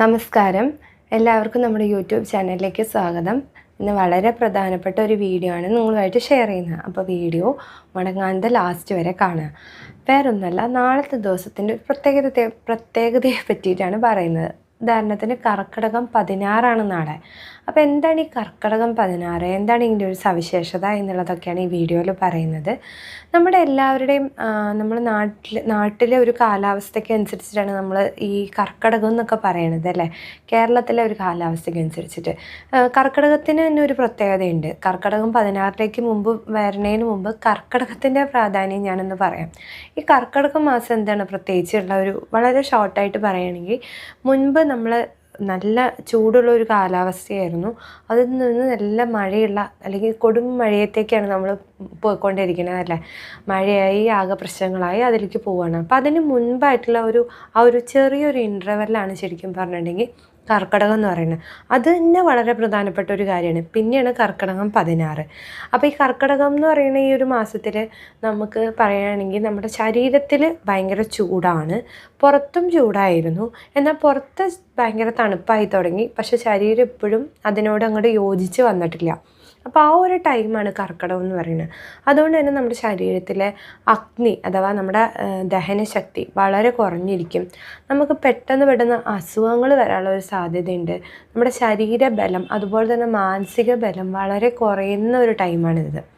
നമസ്കാരം. എല്ലാവർക്കും നമ്മുടെ യൂട്യൂബ് ചാനലിലേക്ക് സ്വാഗതം. ഇന്ന് വളരെ പ്രധാനപ്പെട്ട ഒരു വീഡിയോ ആണ് നിങ്ങളുമായിട്ട് ഷെയർ ചെയ്യുന്നത്. അപ്പോൾ വീഡിയോ മുടങ്ങാതെ ലാസ്റ്റ് വരെ കാണുക. വേറൊന്നല്ല നാളത്തെ ദിവസത്തിന്റെ ഒരു പ്രത്യേകത പ്രത്യേകതയെ പറ്റിയിട്ടാണ് പറയുന്നത്. ഉദാഹരണത്തിന് കർക്കിടകം പതിനാറാണ് നാളെ. അപ്പോൾ എന്താണ് ഈ കർക്കിടകം പതിനാറ്? എന്താണ് ഇതിന്റെ ഒരു സവിശേഷത എന്നുള്ളതൊക്കെയാണ് ഈ വീഡിയോയിൽ പറയുന്നത്. നമ്മുടെ എല്ലാവരുടെയും നമ്മൾ നാട്ടിൽ നാട്ടിലെ ഒരു കാലാവസ്ഥയ്ക്ക് അനുസരിച്ചിട്ടാണ് നമ്മൾ ഈ കർക്കിടകം എന്നൊക്കെ പറയണത് അല്ലേ? കേരളത്തിലെ ഒരു കാലാവസ്ഥയ്ക്ക് അനുസരിച്ചിട്ട്. കർക്കടകത്തിന് തന്നെ ഒരു പ്രത്യേകതയുണ്ട്. കർക്കിടകം പതിനാറിലേക്ക് മുമ്പ് വരുന്നതിന് മുമ്പ് കർക്കിടകത്തിന്റെ പ്രാധാന്യം ഞാനൊന്ന് പറയാം. ഈ കർക്കിടക മാസം എന്താണ് പ്രത്യേകിച്ചുള്ള ഒരു വളരെ ഷോർട്ടായിട്ട് പറയുകയാണെങ്കിൽ മുൻപ് നമ്മൾ നല്ല ചൂടുള്ള ഒരു കാലാവസ്ഥയായിരുന്നു. അതിൽ നിന്ന് നല്ല മഴയുള്ള അല്ലെങ്കിൽ കൊടും മഴയത്തേക്കാണ് നമ്മൾ പോയിക്കൊണ്ടിരിക്കുന്നത് അല്ലേ? മഴയായി ആകെ പ്രശ്നങ്ങളായി അതിലേക്ക് പോവുകയാണ് അപ്പോൾ അതിന് മുൻപായിട്ടുള്ള ഒരു ആ ഒരു ചെറിയൊരു ഇന്റർവെല്ലാണ് ശരിക്കും പറഞ്ഞിട്ടുണ്ടെങ്കിൽ കർക്കിടകം എന്ന് പറയുന്നത്. അത് തന്നെ വളരെ പ്രധാനപ്പെട്ട ഒരു കാര്യമാണ്. പിന്നെയാണ് കർക്കിടകം പതിനാറ്. അപ്പോൾ ഈ കർക്കിടകം എന്ന് പറയുന്ന ഈ ഒരു മാസത്തിൽ നമുക്ക് പറയുകയാണെങ്കിൽ നമ്മുടെ ശരീരത്തിൽ ഭയങ്കര ചൂടാണ്. പുറത്തും ചൂടായിരുന്നു. എന്നാൽ പുറത്ത് ഭയങ്കര തണുപ്പായി തുടങ്ങി. പക്ഷേ ശരീരം ഇപ്പോഴും അതിനോട് അങ്ങോട്ട് യോജിച്ച് വന്നിട്ടില്ല. അപ്പോൾ ആ ഒരു ടൈമാണ് കർക്കിടകം എന്ന് പറയുന്നത്. അതുകൊണ്ട് തന്നെ നമ്മുടെ ശരീരത്തിലെ അഗ്നി അഥവാ നമ്മുടെ ദഹനശക്തി വളരെ കുറഞ്ഞിരിക്കും. നമുക്ക് പെട്ടെന്ന് പെട്ടെന്ന് അസുഖങ്ങൾ വരാനുള്ള ഒരു സാധ്യതയുണ്ട്. നമ്മുടെ ശരീരബലം അതുപോലെ തന്നെ മാനസിക ബലം വളരെ കുറയുന്ന ഒരു ടൈമാണിത്.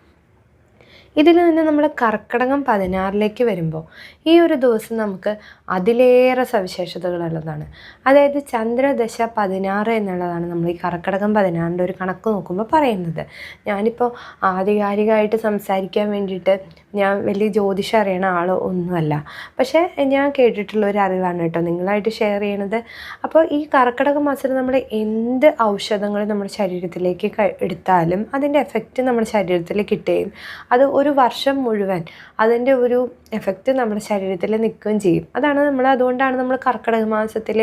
ഇതിൽ നിന്ന് നമ്മൾ കർക്കിടകം പതിനാറിലേക്ക് വരുമ്പോൾ ഈ ഒരു ദിവസം നമുക്ക് അതിലേറെ സവിശേഷതകളുള്ളതാണ് അതായത് ചന്ദ്രദശ പതിനാറ് എന്നുള്ളതാണ് നമ്മൾ ഈ കർക്കിടകം പതിനാറിന്റെ ഒരു കണക്ക് നോക്കുമ്പോൾ പറയുന്നത്. ഞാനിപ്പോൾ ആധികാരികമായിട്ട് സംസാരിക്കാൻ വേണ്ടിയിട്ട് ഞാൻ വലിയ ജ്യോതിഷം അറിയണ ആളോ ഒന്നുമല്ല. പക്ഷേ ഞാൻ കേട്ടിട്ടുള്ള ഒരു അറിവാണ് കേട്ടോ നിങ്ങളായിട്ട് ഷെയർ ചെയ്യണത്. അപ്പോൾ ഈ കർക്കിടക മാസത്തിൽ നമ്മൾ എന്ത് ഔഷധങ്ങൾ നമ്മുടെ ശരീരത്തിലേക്ക് എടുത്താലും അതിന്റെ എഫക്റ്റ് നമ്മുടെ ശരീരത്തിൽ കിട്ടുകയും അത് ഒരു വർഷം മുഴുവൻ അതിന്റെ ഒരു എഫക്റ്റ് നമ്മുടെ ശരീരത്തിൽ നിൽക്കുകയും ചെയ്യും. അതാണ് നമ്മൾ അതുകൊണ്ടാണ് നമ്മൾ കർക്കിടക മാസത്തിൽ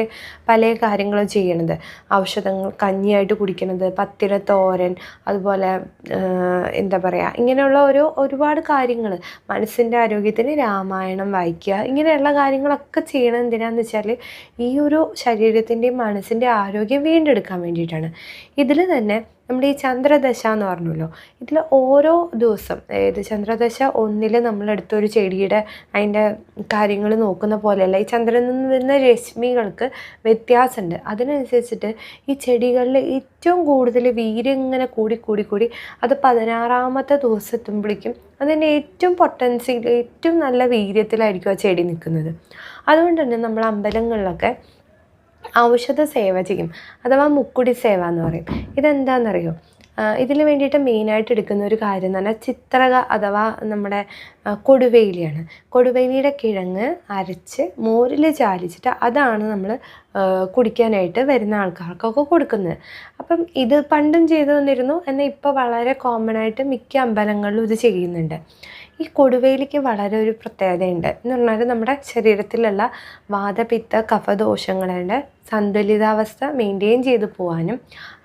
പല കാര്യങ്ങളും ചെയ്യണത്. ഔഷധങ്ങൾ കഞ്ഞിയായിട്ട് കുടിക്കണത് പത്തിര തോരൻ അതുപോലെ എന്താ പറയുക ഇങ്ങനെയുള്ള ഒരു ഒരുപാട് കാര്യങ്ങൾ. മനസ്സിന്റെ ആരോഗ്യത്തിന് രാമായണം വായിക്കുക ഇങ്ങനെയുള്ള കാര്യങ്ങളൊക്കെ ചെയ്യണം എന്തിനാന്ന് വെച്ചാൽ ഈ ഒരു ശരീരത്തിന്റെയും മനസ്സിന്റെ ആരോഗ്യം വീണ്ടെടുക്കാൻ വേണ്ടിയിട്ടാണ്. ഇതിൽ തന്നെ നമ്മുടെ ഈ ചന്ദ്രദശ എന്ന് പറഞ്ഞല്ലോ ഇതിൽ ഓരോ ദിവസം അതായത് ചന്ദ്രദശ ഒന്നിൽ നമ്മളെടുത്തൊരു ചെടിയുടെ അതിന്റെ കാര്യങ്ങൾ നോക്കുന്ന പോലെയല്ല ഈ ചന്ദ്രനിൽ നിന്ന് വരുന്ന രശ്മികൾക്ക് വ്യത്യാസമുണ്ട്. അതിനനുസരിച്ചിട്ട് ഈ ചെടികളിൽ ഏറ്റവും കൂടുതൽ വീര്യം ഇങ്ങനെ കൂടി കൂടി കൂടി അത് പതിനാറാമത്തെ ദിവസം എത്തുമ്പോഴേക്കും അതിന്റെ ഏറ്റവും പൊട്ടൻസിയിൽ ഏറ്റവും നല്ല വീര്യത്തിലായിരിക്കും ആ ചെടി നിൽക്കുന്നത്. അതുകൊണ്ട് തന്നെ നമ്മൾ അമ്പലങ്ങളിലൊക്കെ ഔഷധ സേവ ചെയ്യും. അഥവാ മുക്കുടി സേവ എന്ന് പറയും. ഇതെന്താണെന്നറിയോ ഇതിന് വേണ്ടിയിട്ട് മെയിനായിട്ട് എടുക്കുന്ന ഒരു കാര്യം എന്ന് പറഞ്ഞാൽ ചിത്രക അഥവാ നമ്മുടെ കൊടുവേലിയാണ്. കൊടുവേലിയുടെ കിഴങ്ങ് അരച്ച് മോരിൽ ചാലിച്ചിട്ട് അതാണ് നമ്മൾ കുടിക്കാനായിട്ട് വരുന്ന ആൾക്കാർക്കൊക്കെ കൊടുക്കുന്നത്. അപ്പം ഇത് പണ്ടും ചെയ്തു വന്നിരുന്നു എന്നാൽ ഇപ്പോൾ വളരെ കോമൺ ആയിട്ട് മിക്ക അമ്പലങ്ങളിലും ഇത് ചെയ്യുന്നുണ്ട്. ഈ കൊടുവേലിക്ക് വളരെ ഒരു പ്രത്യേകതയുണ്ട്. എന്ന് പറഞ്ഞാൽ നമ്മുടെ ശരീരത്തിലുള്ള വാതപിത്ത കഫദോഷങ്ങളുടെ സന്തുലിതാവസ്ഥ മെയിന്റെയിൻ ചെയ്തു പോകാനും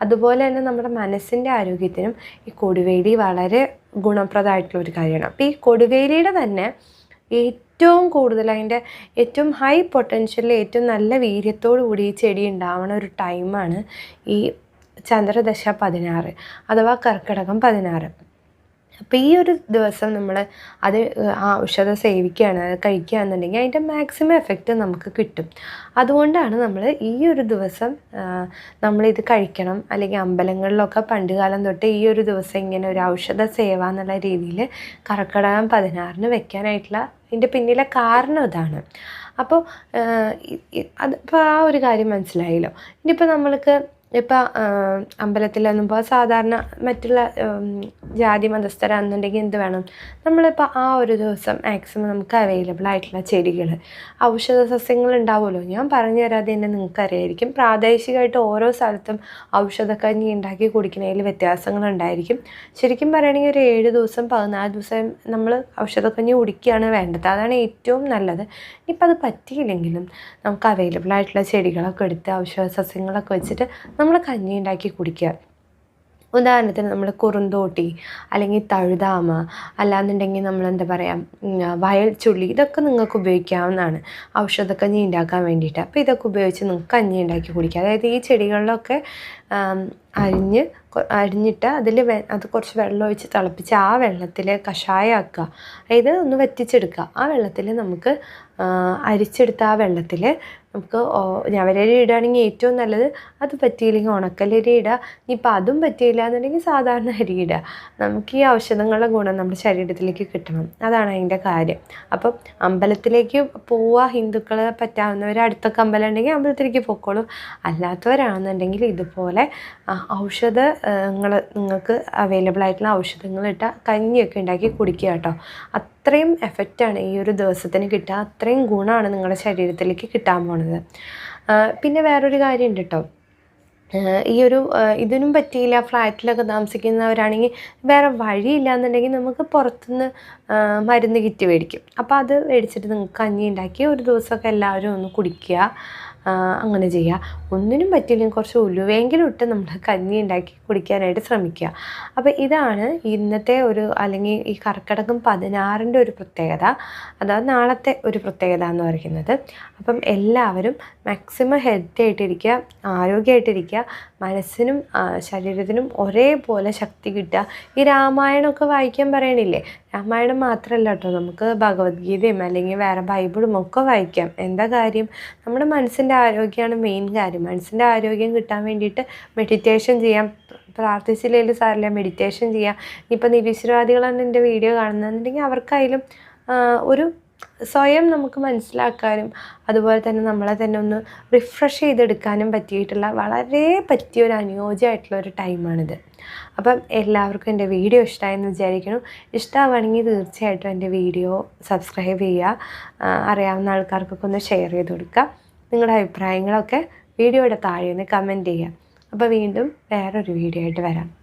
അതുപോലെ തന്നെ നമ്മുടെ മനസ്സിന്റെ ആരോഗ്യത്തിനും ഈ കൊടുവേലി വളരെ ഗുണപ്രദമായിട്ടുള്ള ഒരു കാര്യമാണ്. അപ്പോൾ ഈ കൊടുവേലിയുടെ തന്നെ ഏറ്റവും കൂടുതൽ അതിന്റെ ഏറ്റവും ഹൈ പൊട്ടൻഷ്യലിൽ ഏറ്റവും നല്ല വീര്യത്തോടു കൂടി ഈ ചെടി ഉണ്ടാവുന്ന ഒരു ടൈമാണ് ഈ ചന്ദ്രദശ പതിനാറ് അഥവാ കർക്കിടകം പതിനാറ്. അപ്പോൾ ഈ ഒരു ദിവസം നമ്മൾ അത് ആ ഔഷധം സേവിക്കുകയാണ് അത് കഴിക്കുകയാണെന്നുണ്ടെങ്കിൽ അതിന്റെ മാക്സിമം എഫക്റ്റ് നമുക്ക് കിട്ടും. അതുകൊണ്ടാണ് നമ്മൾ ഈ ഒരു ദിവസം നമ്മളിത് കഴിക്കണം. അല്ലെങ്കിൽ അമ്പലങ്ങളിലൊക്കെ പണ്ട് കാലം തൊട്ട് ഈ ഒരു ദിവസം ഇങ്ങനെ ഒരു ഔഷധ സേവ എന്നുള്ള രീതിയിൽ കർക്കിടകം പതിനാറിന് വെക്കാനായിട്ടുള്ള ഇതിന്റെ പിന്നിലെ കാരണം ഇതാണ്. അപ്പോൾ അത് ഇപ്പോൾ ആ ഒരു കാര്യം മനസ്സിലായല്ലോ. ഇനിയിപ്പോൾ നമ്മൾക്ക് ഇപ്പോൾ അമ്പലത്തിലൊന്നും ഇപ്പോൾ സാധാരണ മറ്റുള്ള ജാതി മതസ്ഥരാണെന്നുണ്ടെങ്കിൽ എന്ത് വേണം? നമ്മളിപ്പോൾ ആ ഒരു ദിവസം മാക്സിമം നമുക്ക് അവൈലബിൾ ആയിട്ടുള്ള ചെടികൾ ഔഷധ സസ്യങ്ങൾ ഉണ്ടാവുമല്ലോ? ഞാൻ പറഞ്ഞു തരാതെ തന്നെ നിങ്ങൾക്ക് അറിയായിരിക്കും പ്രാദേശികമായിട്ട് ഓരോ സ്ഥലത്തും ഔഷധക്കഞ്ഞി ഉണ്ടാക്കി കുടിക്കുന്നതിൽ വ്യത്യാസങ്ങൾ ഉണ്ടായിരിക്കും. ശരിക്കും പറയുകയാണെങ്കിൽ ഒരു ഏഴ് ദിവസം പതിനാല് ദിവസം നമ്മൾ ഔഷധക്കഞ്ഞി കുടിക്കുകയാണ് വേണ്ടത്. അതാണ് ഏറ്റവും നല്ലത്. ഇനിയിപ്പോൾ അത് പറ്റിയില്ലെങ്കിലും നമുക്ക് അവൈലബിൾ ആയിട്ടുള്ള ചെടികളൊക്കെ എടുത്ത് ഔഷധ സസ്യങ്ങളൊക്കെ വെച്ചിട്ട് നമ്മൾ കഞ്ഞി ഉണ്ടാക്കി കുടിക്കുക. ഉദാഹരണത്തിന് നമ്മൾ കുറുന്തോട്ടി അല്ലെങ്കിൽ തഴുതാമ അല്ലാന്നുണ്ടെങ്കിൽ നമ്മൾ എന്താ പറയുക വയൽ ചുള്ളി ഇതൊക്കെ നിങ്ങൾക്ക് ഉപയോഗിക്കാവുന്നതാണ്. ഔഷധക്കഞ്ഞി ഉണ്ടാക്കാൻ വേണ്ടിയിട്ട്. അപ്പോൾ ഇതൊക്കെ ഉപയോഗിച്ച് നിങ്ങൾക്ക് കഞ്ഞി ഉണ്ടാക്കി കുടിക്കാം അതായത് ഈ ചെടികളിലൊക്കെ അരിഞ്ഞ് അരിഞ്ഞിട്ട് അതിൽ അത് കുറച്ച് വെള്ളം ഒഴിച്ച് തിളപ്പിച്ച് ആ വെള്ളത്തിൽ കഷായമാക്കുക. അതായത് ഒന്ന് വറ്റിച്ചെടുക്കുക. ആ വെള്ളത്തിൽ നമുക്ക് അരിച്ചെടുത്ത ആ വെള്ളത്തിൽ നമുക്ക് ഞവരരി ഇടുകയാണെങ്കിൽ ഏറ്റവും നല്ലത് അത് പറ്റിയില്ലെങ്കിൽ ഉണക്കലരി ഇടുക. ഇനിയിപ്പോൾ അതും പറ്റിയില്ല എന്നുണ്ടെങ്കിൽ സാധാരണ അരി ഇടുക. നമുക്ക് ഈ ഔഷധങ്ങളുടെ ഗുണം നമ്മുടെ ശരീരത്തിലേക്ക് കിട്ടണം. അതാണ് അതിന്റെ കാര്യം. അപ്പം അമ്പലത്തിലേക്ക് പോവുക ഹിന്ദുക്കളെ പറ്റാവുന്നവർ അടുത്തൊക്കെ അമ്പലം ഉണ്ടെങ്കിൽ അമ്പലത്തിലേക്ക് പൊക്കോളും. അല്ലാത്തവരാണെന്നുണ്ടെങ്കിൽ ഇതുപോലെ ഔഷധങ്ങൾ നിങ്ങൾക്ക് അവൈലബിൾ ആയിട്ടുള്ള ഔഷധങ്ങൾ ഇട്ട കഞ്ഞിയൊക്കെ ഉണ്ടാക്കി കുടിക്കുക കേട്ടോ. അത്രയും എഫക്റ്റാണ് ഈ ഒരു ദിവസത്തിന് കിട്ടുക. അത്രയും ഗുണമാണ് നിങ്ങളുടെ ശരീരത്തിലേക്ക് കിട്ടാൻ പോണത്. പിന്നെ വേറൊരു കാര്യമുണ്ട് കേട്ടോ. ഈ ഒരു ഇതിനും പറ്റിയില്ല. ഫ്ലാറ്റിലൊക്കെ താമസിക്കുന്നവരാണെങ്കിൽ വേറെ വഴിയില്ല എന്നുണ്ടെങ്കിൽ നമുക്ക് പുറത്തുനിന്ന് മരുന്ന് കിറ്റ് മേടിക്കും. അപ്പോൾ അത് മേടിച്ചിട്ട് നിങ്ങൾക്ക് കഞ്ഞി ഉണ്ടാക്കി ഒരു ദിവസമൊക്കെ എല്ലാവരും ഒന്ന് കുടിക്കുക. അങ്ങനെ ചെയ്യുക ഒന്നിനും പറ്റില്ലെങ്കിൽ കുറച്ച് ഉലുവെങ്കിലും ഇട്ട് നമ്മൾ കഞ്ഞി ഉണ്ടാക്കി കുടിക്കാനായിട്ട് ശ്രമിക്കുക. അപ്പോൾ ഇതാണ് ഇന്നത്തെ ഒരു അല്ലെങ്കിൽ ഈ കർക്കിടകം പതിനാറിന്റെ ഒരു പ്രത്യേകത. അതായത് നാളത്തെ ഒരു പ്രത്യേകത എന്ന് പറയുന്നത്. അപ്പം എല്ലാവരും മാക്സിമം ഹെൽത്തി ആയിട്ടിരിക്കുക ആരോഗ്യമായിട്ടിരിക്കുക മനസ്സിനും ശരീരത്തിനും ഒരേപോലെ ശക്തി കിട്ടുക. ഈ രാമായണമൊക്കെ വായിക്കാൻ പറയണില്ലേ? രാമായണം മാത്രമല്ല കേട്ടോ നമുക്ക് ഭഗവത്ഗീതയും അല്ലെങ്കിൽ വേറെ ബൈബിളും ഒക്കെ വായിക്കാം. എന്താ കാര്യം? നമ്മുടെ മനസ്സിന്റെ ആരോഗ്യമാണ് മെയിൻ കാര്യം. മനസ്സിന്റെ ആരോഗ്യം കിട്ടാൻ വേണ്ടിയിട്ട് മെഡിറ്റേഷൻ ചെയ്യാം. പ്രാർത്ഥിച്ചില്ലെങ്കിൽ സാറില്ല മെഡിറ്റേഷൻ ചെയ്യാം. ഇപ്പം നിരീശ്വരവാദികളാണ് എന്റെ വീഡിയോ കാണുന്നതെന്നുണ്ടെങ്കിൽ അവർക്കായാലും ഒരു സ്വയം നമുക്ക് മനസ്സിലാക്കാനും അതുപോലെ തന്നെ നമ്മളെ തന്നെ ഒന്ന് റിഫ്രഷ് ചെയ്തെടുക്കാനും പറ്റിയിട്ടുള്ള വളരെ പറ്റിയ ഒരു അനുയോജ്യമായിട്ടുള്ള ഒരു ടൈമാണിത് അപ്പം എല്ലാവർക്കും എന്റെ വീഡിയോ ഇഷ്ടമായെന്ന് വിചാരിക്കണം ഇഷ്ടമാവുകയാണെങ്കിൽ തീർച്ചയായിട്ടും എന്റെ വീഡിയോ സബ്സ്ക്രൈബ് ചെയ്യുക. അറിയാവുന്ന ആൾക്കാർക്കൊക്കെ ഒന്ന് ഷെയർ ചെയ്ത് കൊടുക്കുക. നിങ്ങളുടെ അഭിപ്രായങ്ങളൊക്കെ വീഡിയോയുടെ താഴെ നിന്ന് കമന്റ് ചെയ്യുക. അപ്പോൾ വീണ്ടും വേറൊരു വീഡിയോ ആയിട്ട് വരാം.